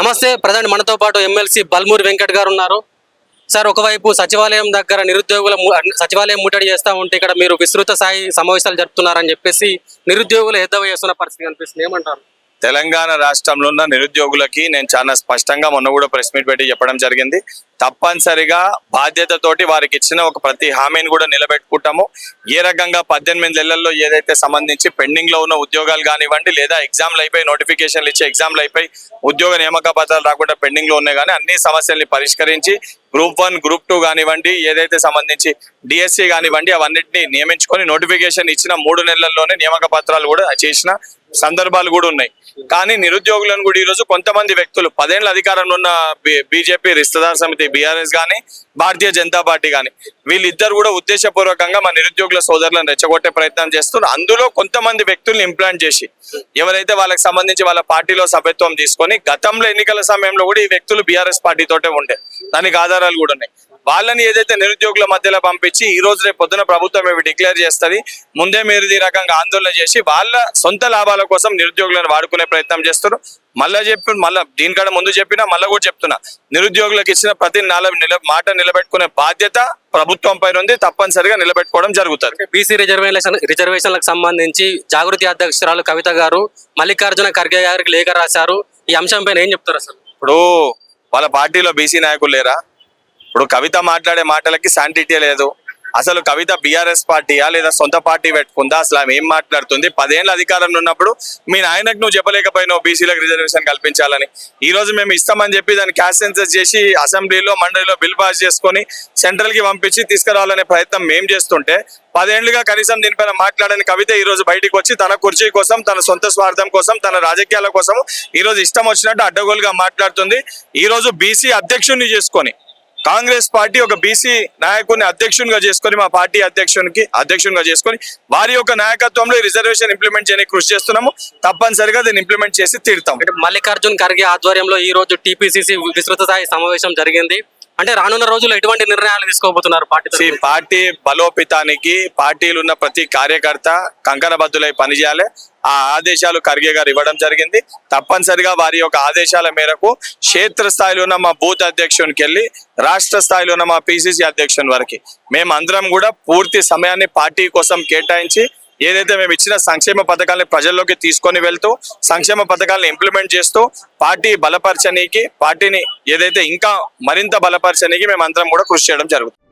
నమస్తే ప్రధాని మనతో పాటు ఎమ్మెల్సీ బల్మూరి వెంకట్ గారు ఉన్నారు. సార్ ఒకవైపు సచివాలయం దగ్గర నిరుద్యోగుల సచివాలయం ముట్టడి చేస్తా ఉంటే ఇక్కడ మీరు విస్తృత స్థాయి సమావేశాలు జరుపుతున్నారని చెప్పేసి నిరుద్యోగులు ఎద్దవ చేస్తున్న పరిస్థితి కనిపిస్తుంది. ఏమంటారు? తెలంగాణ రాష్ట్రంలో ఉన్న నిరుద్యోగులకి నేను చాలా స్పష్టంగా మొన్న కూడా ప్రెస్ మీట్ పెట్టి చెప్పడం జరిగింది. తప్పనిసరిగా బాధ్యతతోటి వారికి ఇచ్చిన ఒక ప్రతి హామీని కూడా నిలబెట్టుకుంటాము. ఏ రకంగా పద్దెనిమిది నెలల్లో ఏదైతే సంబంధించి పెండింగ్లో ఉన్న ఉద్యోగాలు కానివ్వండి లేదా ఎగ్జామ్లు అయిపోయి నోటిఫికేషన్లు ఇచ్చి ఎగ్జామ్లు అయిపోయి ఉద్యోగ నియామక పత్రాలు రాకుండా పెండింగ్లో ఉన్నాయి కానీ అన్ని సమస్యల్ని పరిష్కరించి గ్రూప్ వన్ గ్రూప్ టూ కానివ్వండి ఏదైతే సంబంధించి డిఎస్సి కానివ్వండి అవన్నిటిని నియమించుకొని నోటిఫికేషన్ ఇచ్చిన మూడు నెలల్లోనే నియామక పత్రాలు కూడా చేసిన సందర్భాలు కూడా ఉన్నాయి. కానీ నిరుద్యోగులను కూడా ఈరోజు కొంతమంది వ్యక్తులు పదేళ్ళ అధికారంలో ఉన్న బీజేపీ రిస్తదార్ సమితి బీఆర్ఎస్ కానీ భారతీయ జనతా పార్టీ కానీ వీళ్ళిద్దరు కూడా ఉద్దేశపూర్వకంగా మా నిరుద్యోగుల సోదరులను రెచ్చగొట్టే ప్రయత్నం చేస్తున్నారు. అందులో కొంతమంది వ్యక్తుల్ని ఇంప్లాంట్ చేసి ఎవరైతే వాళ్ళకి సంబంధించి వాళ్ళ పార్టీలో సభ్యత్వం తీసుకొని గతంలో ఎన్నికల సమయంలో కూడా ఈ వ్యక్తులు బీఆర్ఎస్ పార్టీతోటే ఉండే. దానికి ఆధారాలు కూడా ఉన్నాయి. వాళ్ళని ఏదైతే నిరుద్యోగుల మధ్యలో పంపించి ఈ రోజు రేపు పొద్దున ప్రభుత్వం ఇవి డిక్లేర్ చేస్తుంది ముందే మీరు ఈ రకంగా ఆందోళన చేసి వాళ్ళ సొంత లాభాల కోసం నిరుద్యోగులను వాడుకునే ప్రయత్నం చేస్తారు మళ్ళా చెప్పి మళ్ళా దీనికంటే ముందు చెప్పినా మళ్ళా కూడా చెప్తున్నా. నిరుద్యోగులకు ఇచ్చిన ప్రతి నాల మాట నిలబెట్టుకునే బాధ్యత ప్రభుత్వం పైన ఉంది. తప్పనిసరిగా నిలబెట్టుకోవడం జరుగుతుంది. బీసీ రిజర్వేషన్ రిజర్వేషన్లకు సంబంధించి జాగృతి అధ్యక్షురాలు కవిత గారు మల్లికార్జున ఖర్గే గారికి లేఖ రాశారు. ఈ అంశం పైన ఏం చెప్తారు అసలు? ఇప్పుడు వాళ్ళ పార్టీలో బీసీ నాయకులు లేరా? ఇప్పుడు కవిత మాట్లాడే మాటలకి శాంటిటీ లేదు. అసలు కవిత బీఆర్ఎస్ పార్టీయా లేదా సొంత పార్టీ పెట్టుకుందా? అసలు ఆమె ఏం మాట్లాడుతుంది? పదేళ్ళ అధికారంలో ఉన్నప్పుడు మీ నాయనకు నువ్వు చెప్పలేకపోయినావు బీసీలకు రిజర్వేషన్ కల్పించాలని. ఈ రోజు మేము ఇస్తామని చెప్పి దాన్ని క్యాష్ సెన్సెస్ చేసి అసెంబ్లీలో మండలిలో బిల్ పాస్ చేసుకొని సెంట్రల్కి పంపించి తీసుకురావాలనే ప్రయత్నం మేము చేస్తుంటే పదేళ్ళుగా కనీసం దీనిపైన మాట్లాడని కవిత ఈ రోజు బయటికి వచ్చి తన కుర్చీ కోసం తన సొంత స్వార్థం కోసం తన రాజకీయాల కోసం ఈ రోజు ఇష్టం వచ్చినట్టు అడ్డగోలుగా మాట్లాడుతుంది. ఈ రోజు బీసీ అధ్యక్షుడిని చేసుకొని కాంగ్రెస్ పార్టీ ఒక బీసీ నాయకుడిని అధ్యక్షునిగా చేసుకొని మా పార్టీ అధ్యక్షునికి అధ్యక్షునిగా చేసుకొని వారి యొక్క నాయకత్వంలో రిజర్వేషన్ ఇంప్లిమెంట్ చేయడానికి కృషి చేస్తున్నాము. తప్పనిసరిగా దీన్ని ఇంప్లిమెంట్ చేసి తీరుతాం. మల్లికార్జున్ ఖర్గే ఆధ్వర్యంలో ఈ రోజు టీపీసీసీ విస్తృత స్థాయి సమావేశం జరిగింది. అంటే రానున్న రోజుల్లో ఎటువంటి నిర్ణయాలు తీసుకోబోతున్నారు పార్టీ పార్టీ బలోపేతానికి పార్టీలు ఉన్న ప్రతి కార్యకర్త కంకణబద్దులై పనిచేయాలి. ఆ ఆదేశాలు ఖర్గే గారు ఇవ్వడం జరిగింది. తప్పనిసరిగా వారి యొక్క ఆదేశాల మేరకు క్షేత్ర స్థాయిలో ఉన్న మా బూత్ అధ్యక్షునికి వెళ్ళి రాష్ట్ర స్థాయిలో ఉన్న మా పిసిసి అధ్యక్షుని వరకు. మేము అందరం కూడా పూర్తి సమయాన్ని పార్టీ కోసం కేటాయించి ఏదైతే మేము ఇచ్చిన సంక్షేమ పథకాలని ప్రజల్లోకి తీసుకొని వెళ్తూ సంక్షేమ పథకాలను ఇంప్లిమెంట్ చేస్తూ పార్టీ బలపరచనీకి పార్టీని ఏదైతే ఇంకా మరింత బలపరచనీకి మేము అందరం కూడా కృషి చేయడం జరుగుతుంది.